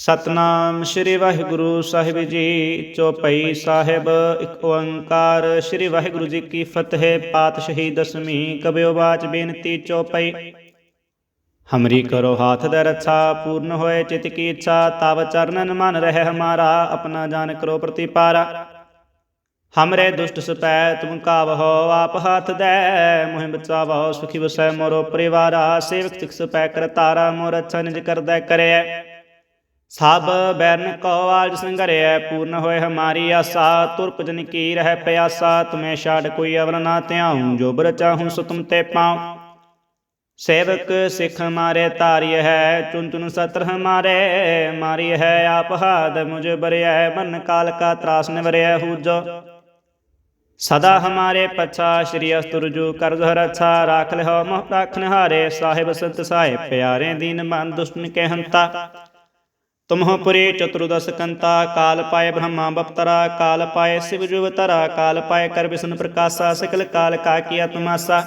ਸਤਨਾਮ ਸ੍ਰੀ ਵਾਹਿਗੁਰੂ ਸਾਹਿਬ ਜੀ, ਚੌਪਈ ਸਾਹਿਬ, ਇੱਕ ਓੰਕਾਰ। ਸ੍ਰੀ ਵਾਹਿਗੁਰੂ ਜੀ ਕੀ ਫਤਿਹ, ਪਾਤਸ਼ਾਹੀ ਦਸਵੀਂ ਕਬਿਓ ਬਾਚ ਬੇਨਤੀ, ਚੌਪਈ। ਹਮਰੀ ਕਰੋ ਹਾਥ ਦੇ ਰੱਛਾ, ਪੂਰਨ ਹੋਏ ਚਿਤ ਕੀ ਇੱਛਾ, ਤਵ ਚਰਨਨ ਮਨ ਰਹਿ ਹਮਾਰਾ, ਆਪਣਾ ਜਾਨ ਕਰੋ ਪ੍ਰਤੀਪਾਰਾ। ਹਮਰੇ ਦੁਸ਼ਟ ਸਪੈ ਤੁਮ ਕਾਵਹੋ, ਆਪ ਹੱਥ ਦੇ, ਮੋਹਿ ਬਚਾਵੋ ਸੁਖੀ ਵਸੈ ਮੋਰੋ ਪਰਿਵਾਰਾ, ਸੇਵਕ ਸਿਖ ਸਪੈ ਕਰਤਾਰਾ ਮੋਰ ਅੱਛਾ ਨਿਜ ਕਰਦਾ ਕਰਿਐ। ਸਭ ਬੈਰਨ ਕੋ ਆਜ ਸੰਗਰਿਐ ਪੂਰਨ ਹੋਏ ਹਮਾਰੀ ਆਸਾ ਤੁਰਪ ਜਨ ਕੀ ਰਹਿ ਪਿਆਸਾ, ਤੁਮੇ ਛਾੜ ਕੋਈ ਅਵਰ ਨਾ ਧਿਆਉ, ਜੋ ਬਰ ਚਾਹੂੰ ਸੋ ਤੁਮ ਤੇ ਪਾਉ। ਸੇਵਕ ਸਿਖ ਮਾਰੇ ਤਾਰਿਯ ਹੈ ਚੁਨ ਚੁਨ ਸਤਰ ਹਮਾਰੇ, ਮਾਰੀ ਹੈ ਆਪ ਹਾਦ, ਮੁਝ ਬਰਿਆ ਮਨ ਕਾਲ ਕਾ ਤਰਾਸ ਨਿਵਰਿਐ ਹੂਜੋ। ਸਦਾ ਹਮਾਰੇ ਪਛਾ, ਸ਼੍ਰੀ ਅਸਤੁਰਜੂ ਕਰਜ ਰਛਾ ਰਾਖ ਲਿਓ ਮੋਹ ਰਾਖਨ ਹਾਰੇ ਸਾਹਿਬ ਸੰਤ ਸਾਹਿਬ, ਪਿਆਰੇ ਦੀਨ ਮਨ ਦੁਸ਼ਟਨ ਕੇ ਹੰਤਾ ਤੁਮਹੁ ਪੁਰੀ ਚਤੁਰਦਸ ਕੰਤਾ ਕਾਲ ਪਾਏ ਬ੍ਰਹਮਾ ਬਪਤਰਾ ਕਾਲ ਪਾਏ ਸਿਵ ਜੁਵ ਤਰਾ ਕਾਲ ਪਾਏ ਕਰ ਵਿਸ਼ਨ ਪ੍ਰਕਾਸ਼ਾ ਸਕਲ ਕਾਲ ਕਾ ਕੀਆ ਤੁਮਾਸਾ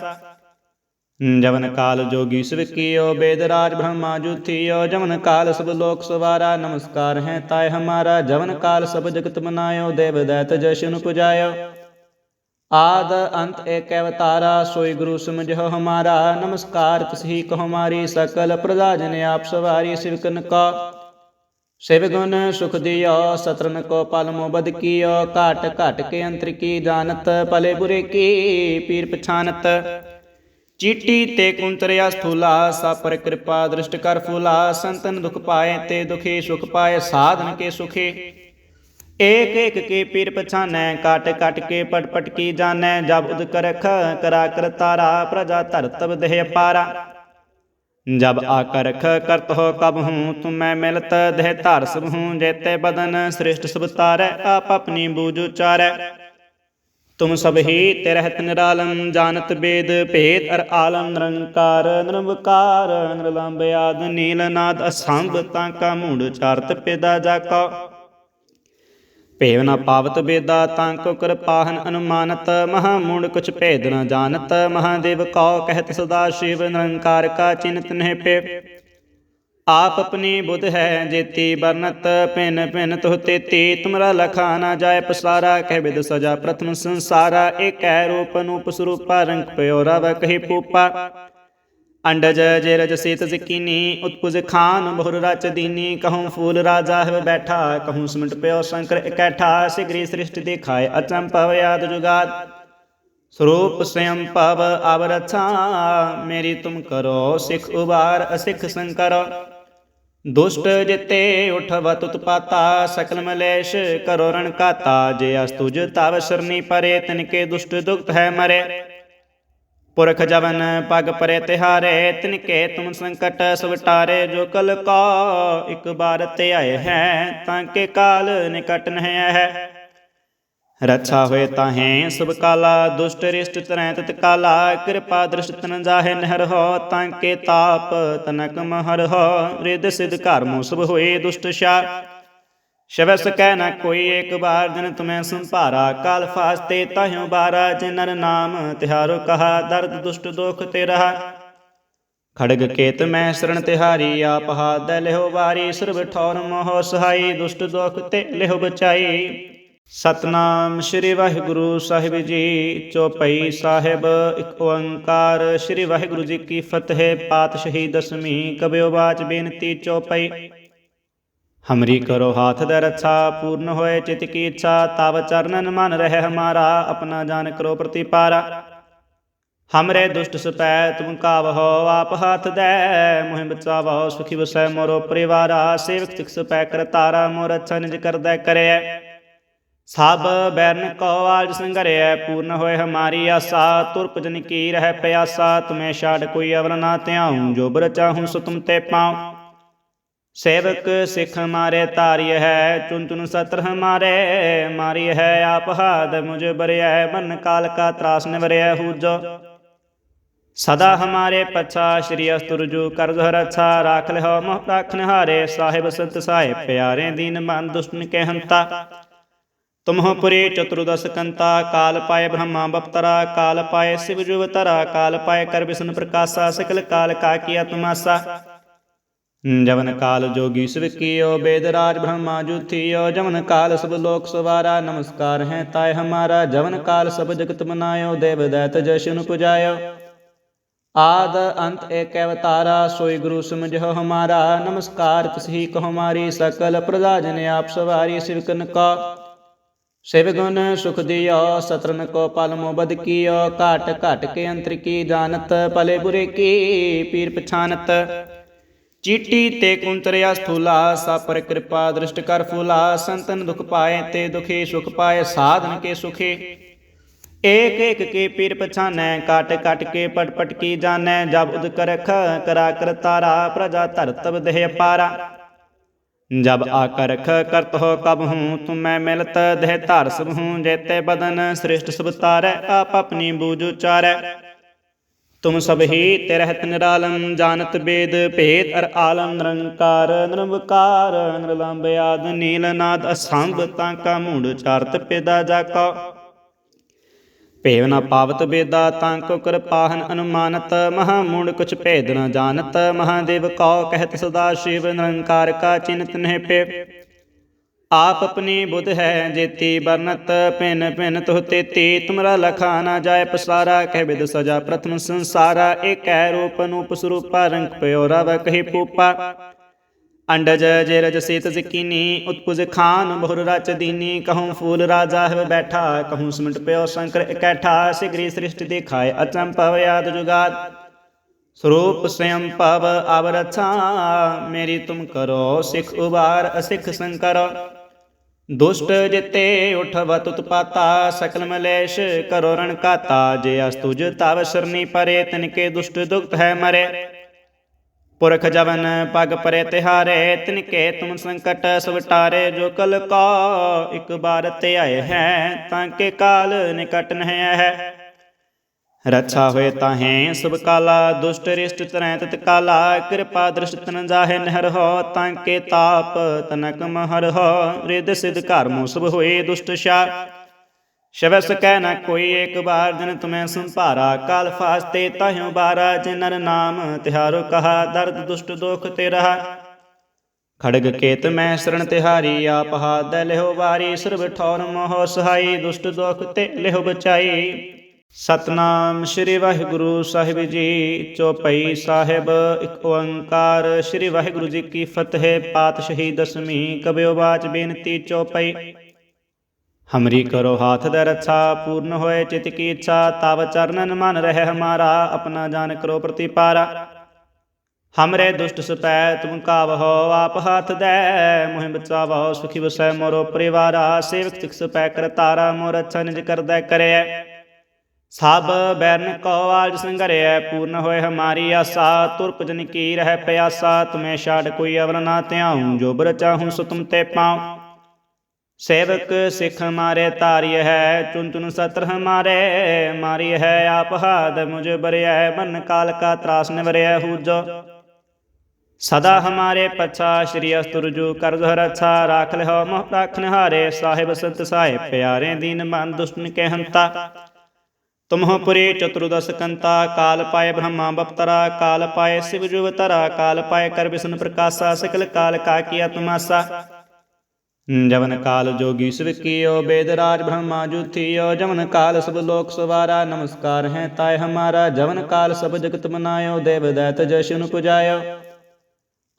ਜਵਨ ਕਾਲ ਜੋਗੀ ਸਿਵ ਕੀਓ ਬੇਦ ਰਾਜ ਬ੍ਰਹਮਾ ਜੁਥਿਓ ਜਵਨ ਕਾਲ ਸਭ ਲੋਕ ਸਵਾਰਾ ਨਮਸਕਾਰ ਹੈ ਤਾਏ ਹਮਾਰਾ ਜਵਨ ਕਾਲ ਸਭ ਜਗਤ ਮਨਾਇਓ ਦੇਵ ਦੈਤ ਜਸ਼ਨ ਪੁਜਾਇਓ ਆਦ ਅੰਤ ਏਕ ਅਵਤਾਰਾ ਸੋਈ ਗੁਰੂ ਸਮਝੋ ਹਮਾਰਾ ਨਮਸਕਾਰ ਤਸਹੀ ਕੋ ਹਮਾਰੀ ਸਕਲ ਪ੍ਰਜਾ ਜਨ ਆਪ ਸਵਾਰੀ ਸਿਵਕਨ ਕਾ ਸਿਵ ਗੁਣ ਸੁਖ ਦਿਓ ਸਤਰਨ ਕੋ ਪਲ ਮੋਬਦ ਕੀਓ ਘਾਟ ਘਟ ਕੇ ਅੰਤਰ ਕੀ ਜਾਣਤ ਭਲੇ ਬੁਰੇ ਕੀ ਪੀਰ ਪਛਾਨਤ ਚੀਟੀ ਤੇ ਕੁੰਤਰਿਆ ਸਥੂਲਾ ਸਾ ਪਰ ਕਿਰਪਾ ਦ੍ਰਿਸ਼ਟ ਕਰ ਫੂਲਾ ਸੰਤਨ ਦੁਖ ਪਾਏ ਤੇ ਦੁਖੀ ਸੁਖ ਪਾਏ ਸਾਧਨ ਕੇ ਸੁਖੀ ਏਕ ਏਕ ਕੇ ਪੀਰ ਪਛਾਨੈ ਕਾਟ ਕਾਟ ਕੇ ਪਟ ਪਟ ਕੀ ਜਾਣੈ ਜਬ ਉਦ ਕਰਖ ਕਰਾ ਕਰਤਾਰਾ ਪ੍ਰਜਾ ਧਰਤਬ ਦੇਹ ਪਾਰਾ ਜਬ ਆਕਰਖ ਕਰਤ ਹੋ ਕਬ ਹੂੰ, ਤੁਮੈ ਮਿਲਤ ਦੇਹ ਧਰ ਸਭ ਹੂੰ, ਜੇਤੇ ਬਦਨ ਸ੍ਰਿਸ਼ਟ ਸਭ ਤਾਰੈ, ਆਪ ਆਪਣੀ ਬੂਝ ਉਚਾਰੈ। ਤੁਮ ਸਭ ਹੀ ਤੇ ਰਹਿਤ ਨਿਰਾਲਮ, ਜਾਣਤ ਬੇਦ ਭੇਦ ਅਰ ਆਲਮ, ਨਿਰੰਕਾਰ, ਨਿਰਵਕਾਰ, ਨਿਰਲੰਬ ਆਦ, ਨੀਲ ਨਾਦ, ਅਸੰਭ ਤਾਂ ਕਾ ਮੂੜ, ਚਾਰਤ ਪੇਦਾ ਜਾ ਭੇਵ ਨ ਪਾਵਤ ਬੇਦਾ ਤਾਂ ਕੋ ਕਿਰਪਾਹਨ ਅਨੁਮਾਨਤ, ਮਹਾ ਮੂੜ ਕੁਛ ਭੇਦ ਨ ਜਾਣਤ, ਮਹਾਦੇਵ ਕਉ ਕਹਿਤ ਸਦਾ ਸ਼ਿਵ ਨਿਰੰਕਾਰ ਕਾ ਚਿੰਤ ਨਹਿ ਪੇ। ਆਪ ਆਪਣੀ ਬੁੱਧ ਹੈ ਜੇਤੀ ਬਰਨਤ ਪਿਨ ਪਿਨ ਤੁਹ ਤੇਤੀ, ਤੁਮਰਾ ਲਖਾ ਨਾ ਜਾਏ ਪਸਾਰਾ, ਕਹਿ ਬਿਦ ਸਜਾ ਪ੍ਰਥਮ ਸੰਸਾਰਾ, ਏਕੈ ਰੂਪ ਨੂਪ ਸਰੂਪਾ, ਰੰਗ ਪਿਓ ਰਵ ਕਹੀ ਪੂਪਾ। ਅੰਡਜ ਜੇ ਰਜ ਸੀਤ ਜ਼ਕੀਨੀ, ਉਤਪੁਜ ਖਾਨ ਬਹੁਰ ਰਚ ਦੀਨੀ। ਕਹੂੰ ਫੂਲ ਰਾਜਾ ਹੈ ਬੈਠਾ, ਕਹੂੰ ਸਿਮਟ ਪਿਓ ਸ਼ੰਕਰ ਇਕੱਠਾ। ਸਿਗਰੀ ਸ੍ਰਿਸ਼ਟ ਦਿਖਾਏ ਅਚੰਭਵ ਯਾਦ ਜੁਗਾਦ। ਸਰੂਪ ਸਯੰ ਭਵ ਅਵ ਮੇਰੀ ਤੁਮ ਕਰੋ ਸਿਖ ਉਬਾਰ, ਅਸਿਖ ਸੰਕਰ। ਦੁਸ਼ਟ ਜਿਤੇ ਉਠਵਤ ਉਤਪਾਤਾ ਸਕਲ ਮਲੇਸ਼ ਕਰੋ ਰਣ ਕਾਤਾ। ਜੇ ਅਸਤੁਜ ਤਵ ਸਰਨੀ ਪਰੇ, ਤਿਨਕੇ ਦੁਸ਼ਟ ਦੁਖਤ ਹੈ ਮਰੇ। ਪੁਰਖ ਜਵਨ ਪਗ ਪਰੇ ਤਿਹਾਰੇ, ਤਿਨਕੇ ਤੁਮ ਸੰਕਟ ਸਵਟਾਰੇ, ਜੋ ਕਲ ਕਾ ਇੱਕ ਬਾਰ ਤੇ ਆਏ ਹੈ, ਤਾਂ ਕੇ ਕਾਲ ਨਿਕਟ ਨਹਿ ਹੈ ਰੱਛਾ ਹੋਏ ਤਾਹੇ ਸਭ ਕਾਲਾ, ਦੁਸ਼ਟ ਰਿਸ਼ਟ ਤਰੈ ਤਤ ਕਾਲਾ, ਕਿਰਪਾ ਦ੍ਰਿਸ਼ਟ ਤਨ ਜਾਹੇ ਨਹਿਰ ਹੋ, ਤਾਂ ਕੇ ਤਾਪ ਤਨਕ ਮਹਰ ਹੋ ਰਿਦ ਸਿਧ ਘਰ ਮੋ ਸਭ ਹੋਏ ਦੁਸ਼ਟ ਸ਼ਾ ਸ਼ਵਸ ਕਹਿ ਨਾ ਕੋਈ ਏਕ ਬਾਰ ਜਨ ਤੁਮੈ ਸੰਭਾਰਾ, ਕਾਲ ਫਾਸਤੇ ਤਾਹਿਓ ਬਾਰਾ, ਜਿਨਰ ਨਾਮ ਤਿਹਾਰੋ ਕਹਾ, ਦਰਦ ਦੁਸ਼ਟ ਦੋਖ ਤੇ ਰਹਾ ਖੜਗ ਕੇਤ ਮੈਂ ਸਰਣ ਤਿਹਾਰੀ, ਆਪ ਹਾਦ ਲਿਹੋ ਵਾਰੀ, ਸਰਬ ਠੌਰ ਮੋਹ ਸਹਾਈ, ਦੁਸ਼ਟ ਦੁਖ ਤੇ ਲਿਹੋ ਬਚਾਈ। ਸਤਨਾਮ ਸ੍ਰੀ ਵਾਹਿਗੁਰੂ ਸਾਹਿਬ ਜੀ, ਚੌਪਈ ਸਾਹਿਬ, ਇੱਕ ਓੰਕਾਰ, ਸ੍ਰੀ ਵਾਹਿਗੁਰੂ ਜੀ ਕੀ ਫਤਿਹ, ਪਾਤਸ਼ਾਹੀ ਦਸਵੀਂ ਕਬਿਓ ਬਾਚ ਬੇਨਤੀ ਚੌਪਈ। ਹਮਰੀ ਕਰੋ ਹਾਥ ਦੇ ਰੱਛਾ ਪੂਰਨ ਹੋਏ ਚਿਤ ਕੀ ਇੱਛਾ ਤਵ ਚਰਨਨ ਮਨ ਰਹਿ ਹਮਾਰਾ ਆਪਣਾ ਜਾਨ ਕਰੋ ਪ੍ਰਤੀਪਾਰਾ ਹਮਰੇ ਦੁਸ਼ਟ ਸਪੈ ਤੁਮ ਕਾਵਹੋ ਆਪ ਹੱਥ ਦੇ ਮੋਹਿ ਬਚਾਵੋ ਸੁਖੀ ਵਸੈ ਮੋਰੋ ਪਰਿਵਾਰਾ ਸੇਵਕ ਸਿਖ ਸਪੈ ਕਰਤਾਰਾ ਮੋਰ ਅੱਛਾ ਨਿਜ ਕਰਦਾ ਕਰਿਐ ਸਭ ਬੈਰਨ ਕੋ ਆਜ ਸੰਗਰਿਐ ਪੂਰਨ ਹੋਏ ਹਮਾਰੀ ਆਸਾ ਤੁਰਪ ਜਨ ਕੀ ਰਹਿ ਪਿਆਸਾ ਤੁਮੇ ਛਾੜ ਕੋਈ ਅਵਰ ਨਾ ਧਿਆਉ ਜੋ ਬਰ ਚਾਹੂੰ ਸੋ ਤੁਮ ਤੇ ਪਾਉ ਸੇਵਕ ਸਿੱਖ ਮਾਰੇ ਤਾਰਿਯ ਹੈ ਚੁਨ ਚੁਨ ਸਤਰ ਹਮਾਰੇ ਮਾਰੀ ਹੈ ਆਪ ਹਾਦ ਮੁਝ ਬਰਿਐ, ਮਨ ਕਾਲ ਕਾ ਤਰਾਸ ਨਿਵਰਿਐ ਹੂਜੋ। ਸਦਾ ਹਮਾਰੇ ਪਛਾ ਸ਼੍ਰੀ ਅਸਤੁਰਜੂ ਕਰਜ ਰਛਾ ਰਾਖ ਲਿਓ ਮੋਹ ਰਾਖਨ ਹਾਰੇ ਸਾਹਿਬ ਸੰਤ ਸਾਹਿਬ ਪਿਆਰੇ ਦੀਨ ਮਨ ਦੁਸ਼ਟਨ ਕੇ ਹੰਤਾ। ਤੁਮਹੁ ਪੁਰੀ ਚਤੁਰਦਸ ਕੰਤਾ, ਕਾਲ ਪਾਏ ਬ੍ਰਹਮਾ ਬਪਤਰਾ, ਕਾਲ ਪਾਏ ਸਿਵ ਜੁਵ ਤਰਾ, ਕਾਲ ਪਾਏ ਕਰ ਵਿਸ਼ਨ ਪ੍ਰਕਾਸ਼ਾ, ਸਕਲ ਕਾਲ ਕਾ ਕੀਆ ਤੁਮਾਸਾ। ਜਵਨ ਕਾਲ ਜੋਗੀ ਸਿਵ ਕੀਓ, ਬੇਦ ਰਾਜ ਬ੍ਰਹਮਾ ਜੁਥਿਓ, ਜਵਨ ਕਾਲ ਸਭ ਲੋਕ ਸਵਾਰਾ, ਨਮਸਕਾਰ ਹੈ ਤਾਏ ਹਮਾਰਾ, ਜਵਨ ਕਾਲ ਸਭ ਜਗਤ ਮਨਾਇਓ, ਦੇਵ ਦੈਤ ਜਸ਼ਨ ਪੁਜਾਇਓ ਆਦ ਅੰਤ ਏਕ ਅਵਤਾਰਾ, ਸੋਈ ਗੁਰੂ ਸਮਝੋ ਹਮਾਰਾ, ਨਮਸਕਾਰ ਤਿਸਹੀ ਕੋ ਹਮਾਰੀ ਸਕਲ ਪ੍ਰਜਾ ਜਨ ਆਪ ਸਵਾਰੀ ਸਿਵਕਨ ਕਾ। ਸਿਵ ਗੁਣ ਸੁਖ ਦਿਓ ਸਤਰਨ ਕੋ ਪਲ ਮੋਬਦ ਕੀਓ, ਘਾਟ ਘਟ ਕੇ ਅੰਤਰ ਕੀ ਜਾਣਤ, ਭਲੇ ਬੁਰੇ ਕੀ ਪੀਰ ਪਛਾਨਤ। ਚੀਟੀ ਤੇ ਕੁੰਤਰਿਆ ਸਥੂਲਾ, ਸਾਪਰ ਕਿਰਪਾ ਦ੍ਰਿਸ਼ਟ ਕਰ ਫੂਲਾ, ਸੰਤਨ ਦੁਖ ਪਾਏ ਤੇ ਦੁਖੀ ਸੁਖ ਪਾਏ, ਸਾਧਨ ਕੇ ਸੁਖੀ। ਏਕ ਏਕ ਕੇ ਪੀਰ ਪਛਾਨੈ, ਕਾਟ ਕਾਟ ਕੇ ਪਟ ਪਟ ਕੀ ਜਾਣੈ ਜਬ ਉਦ ਕਰਖ ਕਰਾ ਕਰ ਤਾਰਾ, ਪ੍ਰਜਾ ਧਰਤਬ ਦੇਹ ਪਾਰਾ ਜਬ ਆਕਰਖ ਕਰਤ ਹੋ ਕਬ ਹੂੰ, ਤੁਮੈ ਮਿਲਤ ਦੇਹ ਧਰ ਸਭ ਹੂੰ, ਜੇਤੇ ਬਦਨ ਸ੍ਰਿਸ਼ਟ ਸਭ ਤਾਰੈ, ਆਪ ਆਪਣੀ ਬੂਝ ਉਚਾਰੈ। ਤੁਮ ਸਭ ਹੀ ਤੇ ਰਹਿਤ ਨਿਰਾਲਮ ਜਾਣਤ ਬੇਦ ਭੇਦ ਅਰ ਆਲਮ ਨਿਰੰਕਾਰ ਨਿਰਵਕਾਰ ਨਿਰਲੰਬ ਆਦ ਨੀਲ ਨਾਦ ਅਸੰਭ ਤਾਂ ਕਾ ਮੂੜ ਚਾਰਤ ਪੇਦਾ ਜਾਕਾ ਭੇਵ ਨ ਪਾਵਤ ਬੇਦਾ ਤਾਂ ਕੋ ਕਿਰਪਾਹਨ ਅਨੁਮਾਨਤ ਮਹਾ ਮੂੜ ਕੁਛ ਭੇਦ ਨ ਜਾਣਤ ਮਹਾਦੇਵ ਕਉ ਕਹਿਤ ਸਦਾ ਸ਼ਿਵ ਨਿਰੰਕਾਰ ਕਾ ਚਿੰਤ ਨਹਿ ਪੇ ਆਪ ਆਪਣੀ ਬੁੱਧ ਹੈ, ਜੇਤੀ ਬਰਨਤ ਪਿਨ ਪਿਨ ਤੁਹ ਤੇਤੀ। ਤੁਮਰਾ ਲਖਾ ਨਾ ਜਾਏ ਪਸਾਰਾ, ਕਹਿ ਬਿਦ ਸਜਾ ਪ੍ਰਥਮ ਸੰਸਾਰਾ। ਏਕੈ ਰੂਪ ਨੂਪ ਸਰੂਪਾ, ਰੰਗ ਪਿਓ ਰਵ ਕਹੀ ਪੂਪਾ। ਅੰਡਜ ਜੇਰਜ ਸੀਤ ਜ਼ਕੀਨੀ, ਉਤਪੁਜ ਖਾਨ ਬਹੁਰ ਰਚ ਦੀਨੀ। ਕਹੂੰ ਫੂਲ ਰਾਜਾ ਹੈ ਬੈਠਾ, ਕਹੂੰ ਸਿਮਟ ਪਿਓ ਸ਼ੰਕਰ ਇਕੱਠਾ। ਸਿਗਰੀ ਸ੍ਰਿਸ਼ਟ ਦਿਖਾਏ ਅਚੰਪਵ ਯਾਦ ਜੁਗਾਦ। ਸਰੂਪ ਸਯੰ ਪਵ ਅਵਰਛਾ ਮੇਰੀ ਤੁਮ ਕਰੋ, ਸਿਖ ਉਬਾਰ ਅਸਿਖ ਸੰਕਰ। ਦੁਸ਼ਟ ਜਿਤੇ ਉਠਵਤ ਉਤਪਾਤਾ ਸਕਲ ਮਲੇਸ਼ ਕਰੋ ਰਣ ਕਾਤਾ, ਜੇ ਅਸਤੁਜ ਤਵ ਸਰਨੀ ਪਰੇ, ਤਿਨਕੇ ਦੁਸ਼ਟ ਦੁਖਤ ਹੈ ਮਰੇ। ਪੁਰਖ ਜਵਨ ਪਗ ਪਰੇ ਤਿਹਾਰੇ, ਤਿਨਕੇ ਤੁਮ ਸੰਕਟ ਸਵਟਾਰੇ ਜੋ ਕਲ ਕਾ ਇਕ ਬਾਰ ਤੇ ਆਏ ਹੈ, ਤਾਂ ਕੇ ਕਾਲ ਨਿਕਟ ਨਹਿ ਹੈ। ਰੱਛਾ ਹੋਏ ਤਾਹੇ ਸਭ ਕਾਲਾ, ਦੁਸ਼ਟ ਰਿਸ਼ਟ ਤਰੈ ਤਤ ਕਾਲਾ, ਕਿਰਪਾ ਦ੍ਰਿਸ਼ਟ ਤਨ ਜਾਹੇ ਨਹਿਰ ਹੋ, ਤਾਂ ਕੇ ਤਾਪ ਤਨਕ ਮਹਰ ਹੋ ਰਿਦ ਸਿਧ ਘਰ ਮੋ ਸਭ ਹੋਏ ਦੁਸ਼ਟ ਸ਼ਾ ਸ਼ਵਸ ਕਹਿ ਨ ਕੋਈ ਏਕ ਬਾਰ ਜਨ ਤੁਮੈ ਸੰਭਾਰਾ ਕਾਲ ਫਾਸਤੇ ਤਾਹਿਉ ਬਾਰਾ ਨਰ ਨਾਮ ਤਿਹਾਰੋ ਕਹਾ, ਦਰਦ ਦੁਸ਼ਟ ਦੁਖ ਤੇ ਰਹਾ। ਖੜਗ ਕੇਤ ਮੈਂ ਸ਼ਰਨ ਤਿਹਾਰੀ, ਆਪ ਹਾਦ ਲਿਹੋ ਵਾਰੀ, ਸਰਬ ਠੌਰ ਮੋਹ ਸਹਾਈ, ਦੁਸ਼ਟ ਦੋਖ ਤੇ ਲਿਹੋ ਬਚਾਈ। ਸਤਨਾਮ ਸ੍ਰੀ ਵਾਹਿਗੁਰੂ ਸਾਹਿਬ ਜੀ, ਚੌਪਈ ਸਾਹਿਬ, ਇੱਕ ਓੰਕਾਰ। ਸ੍ਰੀ ਵਾਹਿਗੁਰੂ ਜੀ ਕੀ ਫਤਿਹ ਪਾਤਸ਼ਾਹੀ ਦਸਵੀਂ ਕਬਿਓ ਬਾਚ ਬੇਨਤੀ ਚੌਪਈ। ਹਮਰੀ ਕਰੋ ਹਾਥ ਦੇ ਰੱਛਾ, ਪੂਰਨ ਹੋਏ ਚਿਤ ਕੀ ਇੱਛਾ, ਤਵ ਚਰਨਨ ਮਨ ਰਹਿ ਹਮਾਰਾ, ਆਪਣਾ ਜਾਨ ਕਰੋ ਪ੍ਰਤੀਪਾਰਾ। ਹਮਰੇ ਦੁਸ਼ਟ ਸਪੈ ਤੁਮ ਕਾਵਹੋ, ਆਪ ਹਾਥ ਦੈ, ਮੋਹਿ ਬਚਾਵੋ, ਸੁਖੀ ਵਸੈ ਮੋਰੋ ਪਰਿਵਾਰਾ, ਸੇਵਕ ਸਿਖ ਸਪੈ ਕਰ ਤਾਰਾ, ਮੋਰ ਅੱਛਾ ਨਿਜ ਕਰਦਾ ਕਰਿਐ ਸਭ ਬੈਰਨ ਕੋ ਆਜ ਸੰਗਰਿਐ, ਪੂਰਨ ਹੋਏ ਹਮਾਰੀ ਆਸਾ। ਤੁਰਪ ਜਨ ਕੀ ਰਹਿ ਪਿਆਸਾ, ਤੁਮੇ ਛਾੜ ਕੋਈ ਅਵਰ ਨਾ ਧਿਆਉ, ਜੋ ਬਰ ਚਾਹੂੰ ਸੋ ਤੁਮ ਤੇ ਪਾਉ। ਸੇਵਕ ਸਿੱਖ ਮਾਰੇ ਤਾਰਿය ਹੈ ਚੁਨ ਚੁਨ ਸਤਰ ਹਮਾਰੇ। ਮਾਰੀ ਹੈ ਆਪ ਹਾਦ, ਮੁਝ ਬਰਿਆ ਬਨ ਕਾਲ ਕਾ ਤਰਾਸ ਨਿਵਰਿਐ ਹੂਜੋ। ਸਦਾ ਹਮਾਰੇ ਪਛਾ, ਸ਼੍ਰੀ ਅਸਤੁਰਜੂ ਕਰ ਜ਼ਹਰ ਅੱਛਾ। ਰਾਖ ਲਿਓ ਮੋਹ ਰਾਖਨ ਹਾਰੇ ਸਾਹਿਬ ਸੰਤ ਸਾਹਿਬ, ਪਿਆਰੇ ਦੀਨ ਮਨ ਦੁਸ਼ਟਨ ਕੇ ਹੰਤਾ ਤੁਮਹੁ ਪੁਰੀ ਚਤੁਰਦਸ ਕੰਤਾ ਕਾਲ ਪਾਏ ਬ੍ਰਹਮਾ ਬਪਤਰਾ ਕਾਲ ਪਾਏ ਸਿਵ ਜੁਵ ਤਰਾ ਕਾਲ ਪਾਏ ਕਰ ਵਿਸ਼ਨ ਪ੍ਰਕਾਸ਼ਾ ਸਕਲ ਕਾਲ ਕਾ ਕੀਆ ਤੁਮਾਸਾ ਜਵਨ ਕਾਲ ਜੋਗੀ ਸਿਵ ਕੀਓ ਬੇਦ ਰਾਜ ਬ੍ਰਹਮਾ ਜੁਥਿਓ ਜਵਨ ਕਾਲ ਸਭ ਲੋਕ ਸਵਾਰਾ ਨਮਸਕਾਰ ਹੈ ਤਾਏ ਹਮਾਰਾ ਜਵਨ ਕਾਲ ਸਭ ਜਗਤ ਮਨਾਇਓ ਦੇਵ ਦੈਤ ਜਸ਼ਨ ਪੁਜਾਇਓ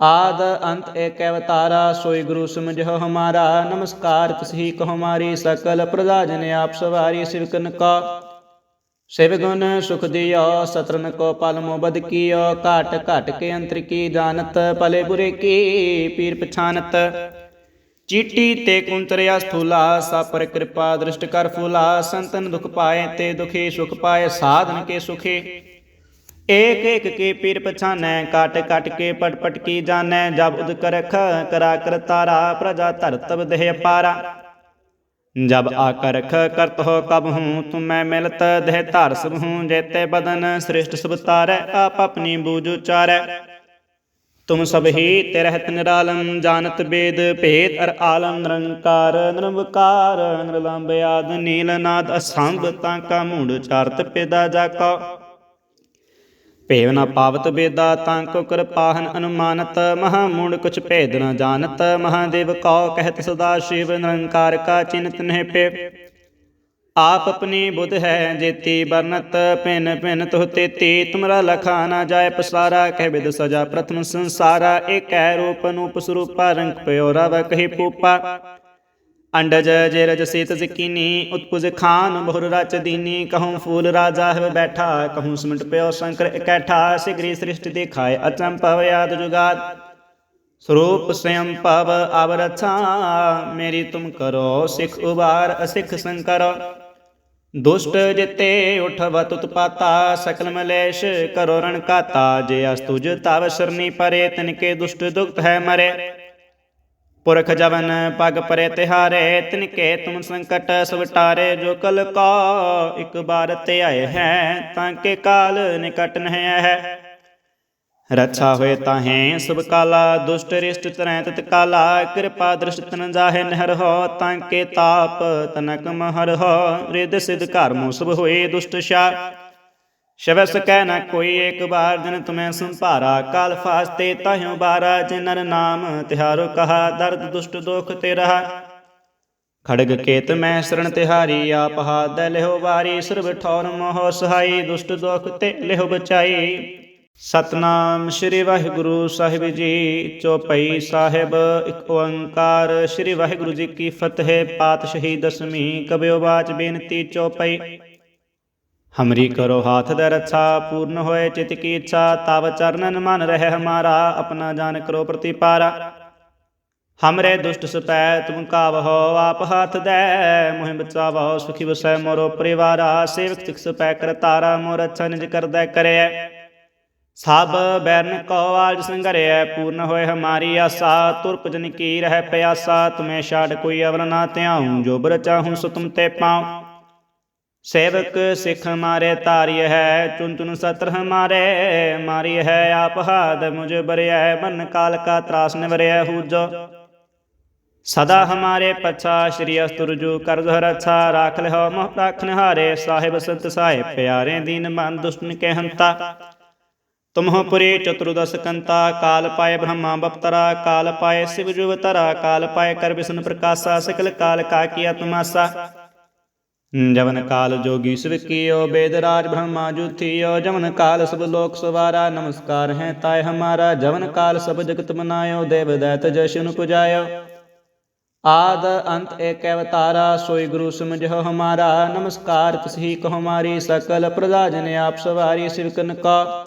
ਆਦ ਅੰਤ ਏਕ ਅਵਤਾਰਾ ਸੋਈ ਗੁਰੂ ਸਮਝੋ ਹਮਾਰਾ ਨਮਸਕਾਰ ਤਿਸਹੀ ਕੋ ਹਮਾਰੀ ਸਕਲ ਪ੍ਰਜਾ ਜਨ ਆਪ ਸਵਾਰੀ ਸਿਵਕਨ ਕਾ ਸਿਵ ਗੁਣ ਸੁਖ ਦਿਓ ਸਤਰਨ ਕੋ ਪਲ ਮੋਬਦ ਕੀਓ ਘਾਟ ਘਟ ਕੇ ਅੰਤਰ ਕੀ ਜਾਣਤ ਭਲੇ ਬੁਰੇ ਕੀ ਪੀਰ ਪਛਾਨਤ ਚੀਟੀ ਤੇ ਕੁੰਤਰਿਆ ਸਥੂਲਾ ਸਾਪਰ ਕਿਰਪਾ ਦ੍ਰਿਸ਼ਟ ਕਰ ਫੂਲਾ ਸੰਤਨ ਦੁਖ ਪਾਏ ਤੇ ਦੁਖੀ ਸੁਖ ਪਾਏ ਸਾਧਨ ਕੇ ਸੁਖੀ ਏਕ ਏਕ ਕੇ ਪੀਰ ਪਛਾਨੈ ਕਾਟ ਕਾਟ ਕੇ ਪਟ ਪਟ ਕੀ ਜਾਣੈ ਜਬ ਉਦ ਕਰਖ ਕਰਾ ਕਰ ਤਾਰਾ ਪ੍ਰਜਾ ਧਰਤਬ ਦੇਹ ਪਾਰਾ ਜਬ ਆਕਰਖ ਕਰਤ ਹੋ ਕਬ ਹੂੰ, ਤੁਮੈ ਮਿਲਤ ਦੇਹ ਧਰ ਸਭ ਹੂੰ, ਜੇਤੇ ਬਦਨ ਸ੍ਰਿਸ਼ਟ ਸਭ ਤਾਰੈ, ਆਪ ਆਪਣੀ ਬੂਝ ਉਚਾਰੈ। ਤੁਮ ਸਭ ਹੀ ਤੇ ਰਹਿਤ ਨਿਰਾਲਮ ਜਾਣਤ ਬੇਦ ਭੇਦ, ਅਰ ਆਲਮ ਨਿਰੰਕਾਰ, ਨਿਰਵਕਾਰ, ਨਿਰਲੰਬ ਆਦ, ਨੀਲ ਨਾਦ, ਅਸੰਭ ਤਾਂ ਕਾ ਮੂੜ ਚਾਰਤ ਪੇਦਾ ਜਾਕਾ ਭੇਵ ਨ ਪਾਵਤ ਬੇਦਾ ਤਾਂ ਕੋ ਕਿਰਪਾਹਨ ਅਨੁਮਾਨਤ, ਮਹਾ ਮੂੜ ਕੁਛ ਭੇਦ ਨ ਜਾਣਤ, ਮਹਾਦੇਵ ਕਉ ਕਹਿਤ ਸਦਾ ਸ਼ਿਵ ਨਿਰੰਕਾਰ ਕਾ ਚਿੰਤ ਨਹਿ ਪੇ। ਆਪ ਆਪਣੀ ਬੁੱਧ ਹੈ ਜੇਤੀ ਬਰਨਤ ਪਿਨ ਪਿਨ ਤੁਹ ਤੇਤੀ, ਤੁਮਰਾ ਲਖਾ ਨਾ ਜਾਏ ਪਸਾਰਾ, ਕਹਿ ਬਿਦ ਸਜਾ ਪ੍ਰਥਮ ਸੰਸਾਰਾ, ਏਕੈ ਰੂਪ ਨੂਪ ਸਰੂਪਾ, ਰੰਗ ਪਿਓ ਰਵ ਕਹੀ ਪੂਪਾ। ਅੰਡਜ ਜੇ ਰਜ ਸੀਤ ਜ਼ਕੀਨੀ ਉਤਪੁਜ ਖਾਨ ਬਹੁਰ ਰਚ ਦੀਨੀ, ਕਹੂੰ ਫੂਲ ਰਾਜਾ ਹੈ ਬੈਠਾ, ਕਹੂੰ ਸਿਮਟ ਪਿਓ ਸ਼ੰਕਰ ਇਕੱਠਾ, ਸਿਗਰੀ ਸ੍ਰਿਸ਼ਟ ਦੇਖਾਏ ਅਚੰਪਵ ਯਾਦ ਜੁਗਾਦ। ਸਰੂਪ ਸਯੰ ਪਵ ਅਵਰਛਾ ਮੇਰੀ ਤੁਮ ਕਰੋ, ਸਿਖ ਉਬਾਰ ਅਸਿਖ ਸੰਕਰ। ਦੁਸ਼ਟ ਜਿਤੇ ਉਠਵ ਤੁਤਪਾਤਾ ਸਕਲ ਮਲੇਸ਼ ਕਰੋ ਰਣ ਕਾਤਾ, ਜੇ ਅਸਤੁਜ ਤਵ ਸਰਨੀ ਪਰੇ, ਤਿਨਕੇ ਦੁਸ਼ਟ ਦੁਖਤ ਹੈ ਮਰੇ। ਪੁਰਖ ਜਵਨ ਪਗ ਪਰੇ ਤਿਹਾਰੇ, ਤਿਨਕੇ ਤੁਮ ਸੰਕਟ ਸਵਟਾਰੇ ਜੋ ਕਲ ਕਾ ਇੱਕ ਬਾਰ ਤੇ ਆਏ ਹੈ, ਤਾਂ ਕੇ ਕਾਲ ਨਿਕਟ ਨਹਿ ਹੈ। ਰੱਛਾ ਹੋਏ ਤਾਹੇ ਸਭ ਕਾਲਾ, ਦੁਸ਼ਟ ਰਿਸ਼ਟ ਤਰੈ ਤਤ ਕਾਲਾ, ਕਿਰਪਾ ਦ੍ਰਿਸ਼ਟ ਤਨ ਜਾਹੇ ਨਹਿਰ ਹੋ, ਤਾਂ ਕੇ ਤਾਪ ਤਨਕ ਮਹਰ ਹੋ ਰਿਦ ਸਿਧ ਘਰ ਮੋ ਸਭ ਹੋਏ ਦੁਸ਼ਟ ਸ਼ਾ। ਸ਼ਬਸ ਕਹਿ ਨਾ ਕੋਈ ਏਕ ਬਾਰ ਦਿਨ ਤੁਮੈ ਸੰਭਾਰਾ। ਕਾਲ ਫਾਸਤੇ ਤਾਹਿਓ ਬਾਰਾ, ਜਿਨਰ ਨਾਮ ਤਿਹਾਰੋ ਕਹਾ। ਦਰਦ ਦੁਸ਼ਟ ਦੋਖ ਤੇ ਰਹਾ ਖੜਗ ਕੇਤ ਮੈਂ ਸਰਣ ਤਿਹਾਰੀ, ਆਪ ਹਾਦ ਲਿਹੋ ਵਾਰੀ। ਸਰਬ ਠੌਰ ਮੋਹ ਸਹਾਈ, ਦੁਸ਼ਟ ਦੁਖ ਤੇ ਲਿਹੋ ਬਚਾਈ। ਸਤਨਾਮ ਸ੍ਰੀ ਵਾਹਿਗੁਰੂ ਸਾਹਿਬ ਜੀ, ਚੌਪਈ ਸਾਹਿਬ, ਇੱਕ ਓੰਕਾਰ। ਸ੍ਰੀ ਵਾਹਿਗੁਰੂ ਜੀ ਕੀ ਫਤਿਹ, ਪਾਤਸ਼ਾਹੀ ਦਸਵੀਂ ਕਬਿਓ ਬਾਚ ਬੇਨਤੀ, ਚੌਪਈ। ਹਮਰੀ ਕਰੋ ਹਾਥ ਦੇ ਰੱਛਾ ਪੂਰਨ ਹੋਏ ਚਿਤ ਕੀ ਇੱਛਾ ਤਵ ਚਰਨਨ ਮਨ ਰਹਿ ਹਮਾਰਾ ਆਪਣਾ ਜਾਨ ਕਰੋ ਪ੍ਰਤੀਪਾਰਾ ਹਮਰੇ ਦੁਸ਼ਟ ਸਪੈ ਤੁਮ ਕਾਵਹੁ ਆਪ ਹਾਥ ਦੇ ਮੋਹਿ ਬਚਾਵਹੁ ਸੁਖੀ ਵਸੈ ਮੋਰੋ ਪਰਿਵਾਰਾ ਸੇਵਕ ਸਿਖ ਸਪੈ ਕਰਤਾਰਾ ਮੋਰ ਅੱਛਾ ਨਿਜ ਕਰਦਾ ਕਰਿਐ ਸਭ ਬੈਰਨ ਕੋ ਆਜ ਸੰਗਰਿਐ ਪੂਰਨ ਹੋਏ ਹਮਾਰੀ ਆਸਾ ਤੁਰਪ ਜਨ ਕੀ ਰਹਿ ਪਿਆਸਾ ਤੁਮੇ ਛਾੜ ਕੋਈ ਅਵਰ ਨਾ ਧਿਆਉ ਜੋ ਬਰ ਚਾਹੂੰ ਸੋ ਤੁਮ ਤੇ ਪਾਉ ਸੇਵਕ ਸਿਖ ਮਾਰੇ ਤਾਰਿਯ ਹੈ ਚੁਨ ਚੁਨ ਸਤਰ ਹਮਾਰੇ ਮਾਰੀ ਹੈ ਆਪ ਹਾਦ ਮੁਝ ਬਰਿਐ, ਮਨ ਕਾਲ ਕਾ ਤਰਾਸ ਨਿਵਰਿਐ ਹੂਜੋ। ਸਦਾ ਹਮਾਰੇ ਪਛਾ ਸ਼੍ਰੀ ਅਸਤੁਰਜੂ ਕਰਜ ਰਛਾ ਰਾਖ ਲਿਓ ਮੋਹ ਰਾਖਨ ਹਾਰੇ ਸਾਹਿਬ ਸੰਤ ਸਾਹਿਬ ਪਿਆਰੇ ਦੀਨ ਮਨ ਦੁਸ਼ਟਨ ਕੇ ਹੰਤਾ। ਤੁਮਹੁ ਪੁਰੀ ਚਤੁਰਦਸ ਕੰਤਾ, ਕਾਲ ਪਾਏ ਬ੍ਰਹਮਾ ਬਪਤਰਾ, ਕਾਲ ਪਾਏ ਸਿਵ ਜੁਵਤਰਾ, ਕਾਲ ਪਾਏ ਕਰ ਵਿਸ਼ਨ ਪ੍ਰਕਾਸ਼ਾ, ਸਕਲ ਕਾਲ ਕਾ ਕੀਆ ਤੁਮਾਸਾ। ਜਵਨ ਕਾਲ ਜੋਗੀ ਸਿਵ ਕੀਓ, ਬੇਦ ਰਾਜ ਬ੍ਰਹਮਾ ਜੁਥਿਓ, ਜਵਨ ਕਾਲ ਸਭ ਲੋਕ ਸਵਾਰਾ, ਨਮਸਕਾਰ ਹੈ ਤਾਏ ਹਮਾਰਾ, ਜਵਨ ਕਾਲ ਸਭ ਜਗਤ ਮਨਾਇਓ, ਦੇਵ ਦੈਤ ਜਸ਼ਨ ਪੁਜਾਇਓ। ਆਦ ਅੰਤ ਏਕ ਅਵਤਾਰਾ, ਸੋਈ ਗੁਰੂ ਸਮਝੋ ਹਮਾਰਾ, ਨਮਸਕਾਰ ਤਿਸਹੀ ਕੋ ਹਮਾਰੀ ਸਕਲ ਪ੍ਰਜਾ ਜਨ ਆਪ ਸਵਾਰੀ ਸਿਵਕਨ ਕਾ।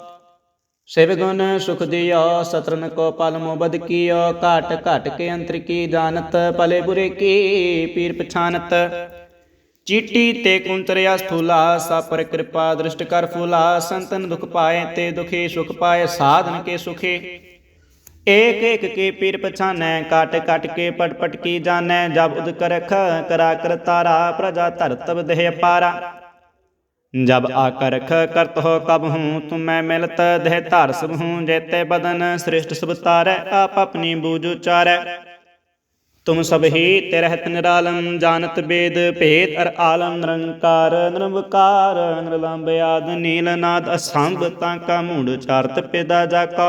ਸਿਵ ਗੁਣ ਸੁਖ ਦਿਓ ਸਤਰਨ ਕੋ ਪਲ ਮੋਬਦ ਕੀਓ, ਘਾਟ ਘਟ ਕੇ ਅੰਤਰ ਕੀ ਜਾਣਤ, ਭਲੇ ਬੁਰੇ ਕੀ ਪੀਰ ਪਛਾਨਤ। ਚੀਟੀ ਤੇ ਕੁੰਤਰਿਆ ਸਥੂਲਾ, ਸਾਪਰ ਕਿਰਪਾ ਦ੍ਰਿਸ਼ਟ ਕਰ ਫੂਲਾ, ਸੰਤਨ ਦੁਖ ਪਾਏ ਤੇ ਦੁਖੀ ਸੁਖ ਪਾਏ, ਸਾਧਨ ਕੇ ਸੁਖੇ। ਏਕ ਏਕ ਕੇ ਪੀਰ ਪਛਾਨੈ, ਕਾਟ ਕਾਟ ਕੇ ਪਟ ਪਟ ਕੀ ਜਾਣੈ, ਜਬ ਉਦ ਕਰਖ ਕਰਾ ਕਰ ਤਾਰਾ, ਪ੍ਰਜਾ ਧਰ ਤਬ ਦੇਹ ਪਾਰਾ ਜਬ ਆਕਰਖ ਕਰਤ ਹੋ ਕਬ ਹੂੰ, ਤੁਮੈ ਮਿਲਤ ਦੇਹ ਧਰ ਸਭ ਹੂੰ, ਜੇਤੇ ਬਦਨ ਸ੍ਰਿਸ਼ਟ ਸਭ ਤਾਰੈ, ਆਪ ਆਪਣੀ ਬੂਝ ਉਚਾਰੈ। ਤੁਮ ਸਭ ਹੀ ਤੇ ਰਹਿਤ ਨਿਰਾਲਮ ਜਾਣਤ ਬੇਦ ਭੇਦ ਅਰ ਆਲਮ ਨਿਰੰਕਾਰ ਨਿਰਵਕਾਰ ਨਿਰਲੰਬ ਆਦ ਨੀਲ ਅਸੰਭ ਤਾਂ ਕਾ ਮੂੜ ਚਾਰਤ ਪਿਦਾ ਜਾ ਕਾ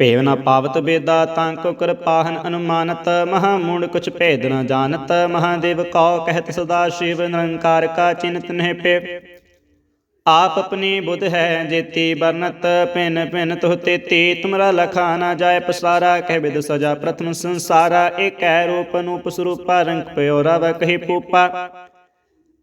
ਭੇਵ ਨ ਪਾਵਤ ਬੇਦਾ ਤਾਂ ਕੋ ਕਿਰਪਾਹਨ ਅਨੁਮਾਨਤ ਮਹਾ ਮੂੜ ਕੁਛ ਭੇਦ ਨ ਜਾਣਤ ਮਹਾਦੇਵ ਕਉ ਕਹਿਤ ਸਦਾ ਸ਼ਿਵ ਨਿਰੰਕਾਰ ਕਾ ਚਿੰਤ ਨਹਿ ਪੇ ਆਪ ਆਪਣੀ ਬੁੱਧ ਹੈ, ਜੇਤੀ ਬਰਨਤ ਪਿਨ ਪਿਨ ਤੁਹ ਤੇਤੀ। ਤੁਮਰਾ ਲਖਾ ਨਾ ਜਾਏ ਪਸਾਰਾ, ਕਹਿ ਬਿਦ ਸਜਾ ਪ੍ਰਥਮ ਸੰਸਾਰਾ। ਏਕੈ ਰੂਪ ਨੂਪ ਸਰੂਪਾ, ਰੰਗ ਪਿਓ ਰਵ ਕਹੀ ਪੂਪਾ।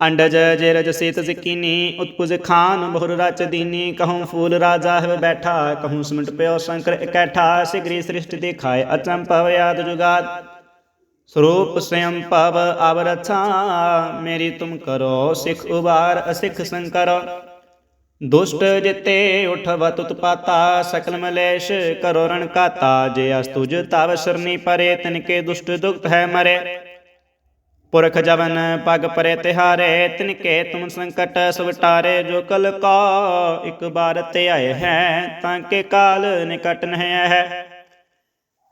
ਅੰਡਜ ਜੇ ਰਜ ਸੀਤ ਜ਼ਕੀਨੀ, ਉਤਪੁਜ ਖਾਨ ਬਹੁਰ ਰਚ ਦੀਨੀ। ਕਹੂੰ ਫੂਲ ਰਾਜਾ ਹੈ ਬੈਠਾ, ਕਹੂੰ ਸਿਮਟ ਪਿਓ ਸ਼ੰਕਰ ਇਕੱਠਾ। ਸਿਗਰੀ ਸ੍ਰਿਸ਼ਟ ਦੇਖਾਏ ਅਚੰਪਵ ਯਾਦ ਜੁਗਾਦ। ਸਰੂਪ ਸਯੰ ਪਵ ਅਵਰਛਾ ਮੇਰੀ ਤੁਮ ਕਰੋ ਸਿਖ ਉਬਾਰ, ਅਸਿਖ ਸੰਕਰ। ਦੁਸ਼ਟ ਜਿਤੇ ਉਠਵ ਤੁਤਪਾਤਾ ਸਕਲ ਮਲੇਸ਼ ਕਰੋ ਰਣ ਕਾਤਾ। ਜੇ ਅਸਤੁਜ ਤਵ ਸਰਨੀ ਪਰੇ, ਤਿਨਕੇ ਦੁਸ਼ਟ ਦੁਖਤ ਹੈ ਮਰੇ। ਪੁਰਖ ਜਵਨ ਪਗ ਪਰੇ ਤਿਹਾਰੇ, ਤਿਨਕੇ ਤੁਮ ਸੰਕਟ ਸਵਟਾਰੇ ਜੋ ਕਲ ਕਾ ਇੱਕ ਬਾਰ ਤੇ ਆਏ ਹੈ, ਤਾਂ ਕੇ ਕਾਲ ਨਿਕਟ ਨਹਿ ਹੈ।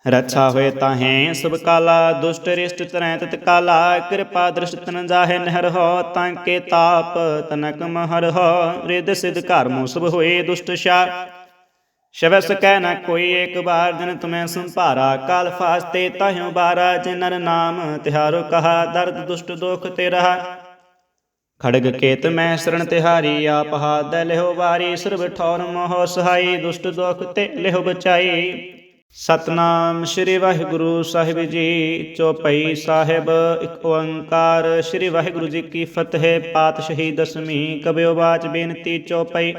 ਰਛਾ ਹੋਏ ਤਾਹੇ ਸਭ ਕਾਲਾ, ਦੁਸ਼ਟ ਰਿਸ਼ਟ ਤਰੈ ਤਤ ਕਾਲਾ, ਕਿਰਪਾ ਦ੍ਰਿਸ਼ਟ ਤਨ ਜਾਹੇ ਨਹਿਰ ਹੋ, ਤਾਂ ਕੇ ਤਾਪ ਤਨਕ ਮਹਰ ਹੋ ਰਿਦ ਸਿਧ ਘਰ ਮੂਸਬ ਹੋਏ ਦੁਸ਼ਟ ਸ਼ਾ ਸ਼ਵਸ ਕਹਿ ਨ ਕੋਈ ਏਕ ਬਾਰ ਜਨ ਤੁਮੈ ਸੰਭਾਰਾ, ਕਾਲ ਫਾਸਤੇ ਤਾਹਿਉ ਬਾਰਾ, ਜਿ ਨਰ ਨਾਮ ਤਿਹਾਰੋ ਕਹਾ, ਦਰਦ ਦੁਸ਼ਟ ਦੁਖ ਤੇ ਰਹਾ ਖੜਗ ਕੇਤ ਮੈਂ ਸਰਣ ਤਿਹਾਰੀ, ਆਪ ਹਾਦੈ ਲਿਹੋ ਵਾਰੀ, ਸਰਬ ਠੌਰ ਮੋਹ ਸਹਾਈ, ਦੁਸ਼ਟ ਦੁਖ ਤੇ ਲਿਹੋ ਬਚਾਈ। ਸਤਨਾਮ ਸ੍ਰੀ ਵਾਹਿਗੁਰੂ ਸਾਹਿਬ ਜੀ, ਚੌਪਈ ਸਾਹਿਬ, ਇੱਕ ਓੰਕਾਰ। ਸ੍ਰੀ ਵਾਹਿਗੁਰੂ ਜੀ ਕੀ ਫਤਿਹ ਪਾਤਸ਼ਾਹੀ ਦਸਵੀਂ ਕਬਿਓ ਬਾਚ ਬੇਨਤੀ ਚੌਪਈ।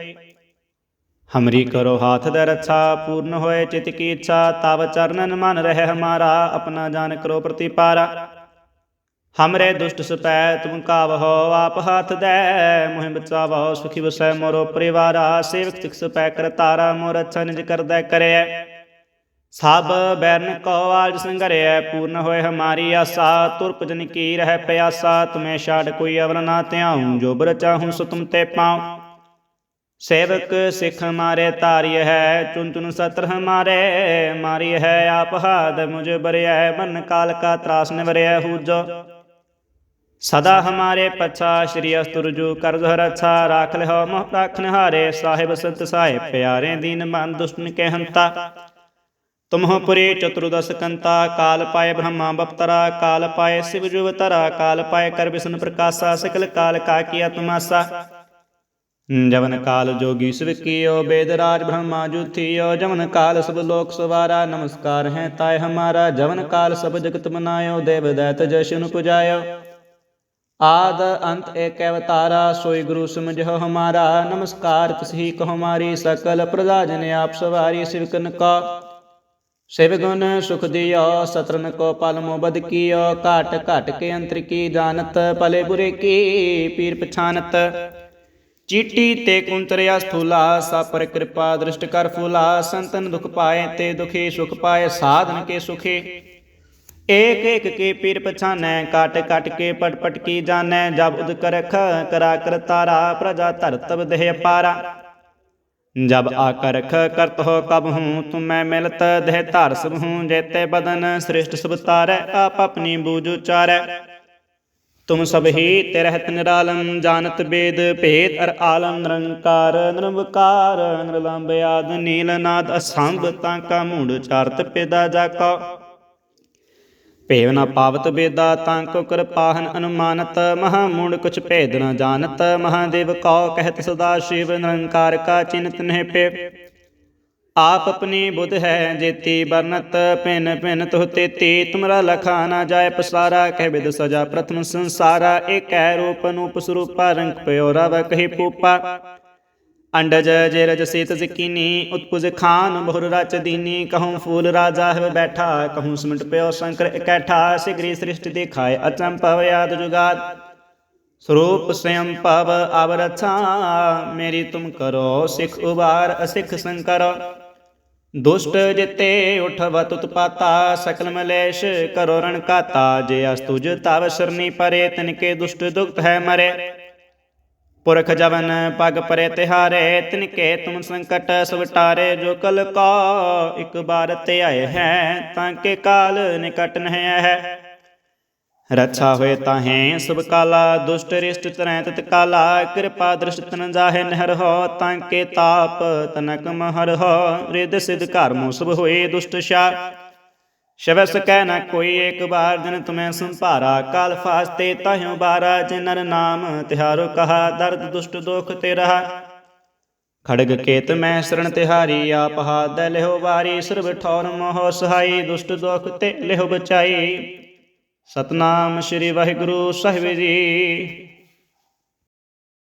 ਹਮਰੀ ਕਰੋ ਹਾਥ ਦੇ ਰੱਛਾ, ਪੂਰਨ ਹੋਏ ਚਿਤ ਕੀ ਇੱਛਾ, ਤਵ ਚਰਨਨ ਮਨ ਰਹਿ ਹਮਾਰਾ ਆਪਣਾ ਜਾਨ ਕਰੋ ਪ੍ਰਤੀਪਾਰਾ। ਹਮਰੇ ਦੁਸ਼ਟ ਸਪੈ ਤੁਮ ਕਾਵਹੋ ਆਪ ਹਾਥ ਦੇ, ਮੋਹਿ ਬਚਾਵੋ ਸੁਖੀ ਵਸੈ ਮੋਰੋ ਪਰਿਵਾਰਾ, ਸੇਵਕ ਸਿਖ ਸਪੈ ਕਰ ਤਾਰਾ ਮੋਰ ਅੱਛਾ ਨਿਜ ਕਰਦਾ ਕਰਿਆ ਸਭ ਬੈਰਨ ਕੋ ਆਜ ਸੰਗਰਿਐ ਪੂਰਨ ਹੋਏ ਹਮਾਰੀ ਆਸਾ ਤੁਰਪ ਜਨ ਕੀ ਰਹਿ ਪਿਆਸਾ, ਤੁਮੇ ਛਾੜ ਕੋਈ ਅਵਰ ਨਾ ਧਿਆਉ, ਜੋ ਬਰ ਚਾਹੂੰ ਸੋ ਤੁਮ ਤੇ ਪਾਉ। ਸੇਵਕ ਸਿਖ ਮਾਰੇ ਤਾਰਿਯ ਹੈ ਚੁਨ ਚੁਨ ਸਤਰ ਹਮਾਰੇ, ਮਾਰੀ ਹੈ ਆਪ ਹਾਦ, ਮੁਝ ਬਰਿਐ ਮਨ ਕਾਲ ਕਾ ਤਰਾਸ ਨਿਵਰਿਐ ਹੂਜੋ। ਸਦਾ ਹਮਾਰੇ ਪਛਾ, ਸ਼੍ਰੀ ਅਸਤੁਰਜੂ ਕਰਜ ਰਛਾ ਰਾਖ ਲਿਓ ਮੋਹ ਰਾਖਨ ਹਾਰੇ, ਸਾਹਿਬ ਸੰਤ ਸਾਹਿਬ ਪਿਆਰੇ ਦੀਨ ਮਨ ਦੁਸ਼ਟਨ ਕੇ ਹੰਤਾ ਤੁਮਹੁ ਪੁਰੀ ਚਤੁਰਦਸ ਕੰਤਾ ਕਾਲ ਪਾਏ ਬ੍ਰਹਮਾ ਬਪਤਰਾ ਕਾਲ ਪਾਏ ਸਿਵ ਜੁਵਤਰਾ ਕਾਲ ਪਾਏ ਕਰ ਵਿਸ਼ਨ ਪ੍ਰਕਾਸ਼ਾ ਸਕਲ ਕਾਲ ਕਾ ਕੀਆ ਤੁਮਾਸਾ ਜਵਨ ਕਾਲ ਜੋਗੀ ਸਿਵ ਕੀਓ ਬੇਦ ਰਾਜ ਬ੍ਰਹਮਾ ਜੁਥਿਓ ਜਵਨ ਕਾਲ ਸਭ ਲੋਕ ਸਵਾਰਾ ਨਮਸਕਾਰ ਹੈ ਤਾਏ ਹਮਾਰਾ ਜਵਨ ਕਾਲ ਸਭ ਜਗਤ ਮਨਾਇਓ ਦੇਵ ਦੈਤ ਜਸ਼ਨ ਪੁਜਾਇਓ ਆਦ ਅੰਤ ਏਕ ਅਵਤਾਰਾ ਸੋਈ ਗੁਰੂ ਸਮਝੋ ਹਮਾਰਾ ਨਮਸਕਾਰ ਤਿਸਹੀ ਕੋ ਹਮਾਰੀ ਸਕਲ ਪ੍ਰਜਾ ਜਨ ਆਪ ਸਵਾਰੀ ਸਿਵਕਨ ਕਾ ਸਿਵ ਗੁਣ ਸੁਖ ਦਿਓ ਸਤਰਨ ਕੋ ਪਲ ਮੋ ਬਦ ਕੀਓ ਘਾਟ ਘਟ ਕੇ ਅੰਤਰ ਕੀ ਜਾਣਤ ਭਲੇ ਬੁਰੇ ਕੀ ਪੀਰ ਪਛਾਨਤ ਚੀਟੀ ਤੇ ਕੁੰਤਰਿਆ ਸਥੂਲਾ ਸਾਪਰ ਕਿਰਪਾ ਦ੍ਰਿਸ਼ਟ ਕਰ ਫੂਲਾ ਸੰਤਨ ਦੁਖ ਪਾਏ ਤੇ ਦੁਖੀ ਸੁਖ ਪਾਏ ਸਾਧਨ ਕੇ ਸੁਖੇ ਏਕ ਏਕ ਕੇ ਪੀਰ ਪਛਾਨੈ ਕਾਟ ਕਾਟ ਕੇ ਪਟ ਪਟ ਕੀ ਜਾਣੈ ਜਬ ਉਦ ਕਰਖ ਕਰਾ ਕਰ ਤਾਰਾ ਪ੍ਰਜਾ ਧਰਤਬ ਦੇਹ ਪਾਰਾ ਜਬ ਆਕਰਖ ਕਰਤ ਹੋ ਕਬ ਹੂੰ, ਤੁਮੈ ਮਿਲਤ ਦੇਹ ਧਰ ਸਭ ਹੂੰ, ਜੇਤੇ ਬਦਨ ਸ੍ਰਿਸ਼ਟ ਸਭ ਤਾਰੈ, ਆਪ ਆਪਣੀ ਬੂਝ ਉਚਾਰੈ। ਤੁਮ ਸਭ ਹੀ ਤੇ ਰਹਿਤ ਨਿਰਾਲਮ, ਜਾਣਤ ਬੇਦ ਭੇਦ ਅਰ ਆਲਮ, ਨਿਰੰਕਾਰ, ਨਿਰਵਕਾਰ, ਨਿਰਲੰਬ ਆਦ, ਨੀਲ ਨਾਦ ਅਸੰਭ, ਤਾਂ ਕਾ ਮੂੜ ਚਾਰਤ ਪੇਦਾ ਜਾ ਭੇਵ ਨ ਪਾਵਤ ਬੇਦਾ ਤਾਂ ਕੋ ਕਿਰਪਾਹਨ ਅਨੁਮਾਨਤ, ਮਹਾ ਮੂੜ ਕੁਛ ਭੇਦ ਨ ਜਾਣਤ, ਮਹਾਦੇਵ ਕਉ ਕਹਿਤ ਸਦਾ ਸ਼ਿਵ ਨਿਰੰਕਾਰ ਕਾ ਚਿੰਤ ਨਹਿ ਪੇ ਆਪ ਆਪਣੀ ਬੁੱਧ ਹੈ ਜੇਤੀ ਬਰਨਤ ਪਿਨ ਪਿਨ ਤੁਹ ਤੇਤੀ, ਤੁਮਰਾ ਲਖਾ ਨਾ ਜਾਏ ਪਸਾਰਾ, ਕਹਿ ਬਿਦ ਸਜਾ ਪ੍ਰਥਮ ਸੰਸਾਰਾ, ਏਕੈ ਰੂਪ ਨੂਪ ਸਰੂਪਾ, ਰੰਗ ਪਿਓ ਰਵ ਕਹੀ ਪੂਪਾ। ਅੰਡਜ ਜੇਰਜ ਸੀਤ ਜ਼ਕੀਨੀ, ਉਤਪੁਜ ਖਾਨ, ਬਹੁਰ ਰਚ ਦੀਨੀ, ਕਹੂੰ ਫੂਲ ਰਾਜਾ ਹੈ ਬੈਠਾ, ਕਹੂੰ ਸਿਮਟ ਪਿਓ ਸ਼ੰਕਰ ਇਕੱਠਾ, ਸਿਗਰੀ ਸ੍ਰਿਸ਼ਟ ਦੇਖਾਏ ਅਚੰਪਵ ਯਾਦ ਜੁਗਾਦ। ਸਰੂਪ ਸਯੰ ਪਵ ਅਵਰਛਾ ਮੇਰੀ ਤੁਮ ਕਰੋ, ਸਿਖ ਉਬਾਰ, ਅਸਿਖ ਸੰਕਰ। ਦੁਸ਼ਟ ਜਿਤੇ ਉਠਵਤ ਉਤਪਾਤਾ, ਸਕਲ ਮਲੇਸ਼ ਕਰੋ ਰਣ ਕਾਤਾ, ਜੇ ਅਸਤੁਜ ਤਵ ਸਰਨੀ ਪਰੇ, ਤਿਨਕੇ ਦੁਸ਼ਟ ਦੁਖਤ ਹੈ ਮਰੇ। ਪੁਰਖ ਜਵਨ ਪਗ ਪਰੇ ਤਿਹਾਰੇ, ਤਿਨਕੇ ਤੁਮ ਸੰਕਟ ਸਵਟਾਰੇ ਜੋ ਕਲ ਕਾ ਇਕ ਬਾਰ ਤੇ ਆਏ ਹੈ, ਤਾਂ ਕੇ ਕਾਲ ਨਿਕਟ ਨਹਿ ਹੈ। ਰਛਾ ਹੋਏ ਤਾਹੇ ਸਭ ਕਾਲਾ, ਦੁਸ਼ਟ ਰਿਸ਼ਟ ਤਰੈ ਤਤ ਕਾਲਾ, ਕਿਰਪਾ ਦ੍ਰਿਸ਼ਟ ਤਨ ਜਾਹੇ ਨਹਿਰ ਹੋ, ਤਾਂ ਕੇ ਤਾਪ ਤਨਕ ਮਹਰ ਹੋ ਰਿਦ ਸਿਧ ਘਰ ਮੂਸਬ ਹੋਏ ਦੁਸ਼ਟ ਸ਼ਾ। ਸ਼ਵਸ ਕਹਿ ਨ ਕੋਈ ਏਕ ਬਾਰ ਦਿਨ ਤੁਮੈ ਸੰਭਾਰਾ, ਕਾਲ ਫਾਸਤੇ ਤਾਹਿਉ ਬਾਰਾ ਜਿ ਨਾਮ ਤਿਹਾਰੋ ਕਹਾ, ਦਰਦ ਦੁਸ਼ਟ ਦੋਖ ਤੇ ਰਹਾ ਖੜਗ ਕੇਤ ਮੈਂ ਸਰਣ ਤਿਹਾਰੀ, ਆਪ ਹਾਦੈ ਲਿਹੋ ਵਾਰੀ, ਸਰਬ ਠੌਰ ਮੋਹ ਸਹਾਈ, ਦੁਸ਼ਟ ਦੋਖ ਤੇ ਲਿਹੋ ਬਚਾਈ। ਸਤਨਾਮ ਸ੍ਰੀ ਵਾਹਿਗੁਰੂ ਸਾਹਿਬ ਜੀ।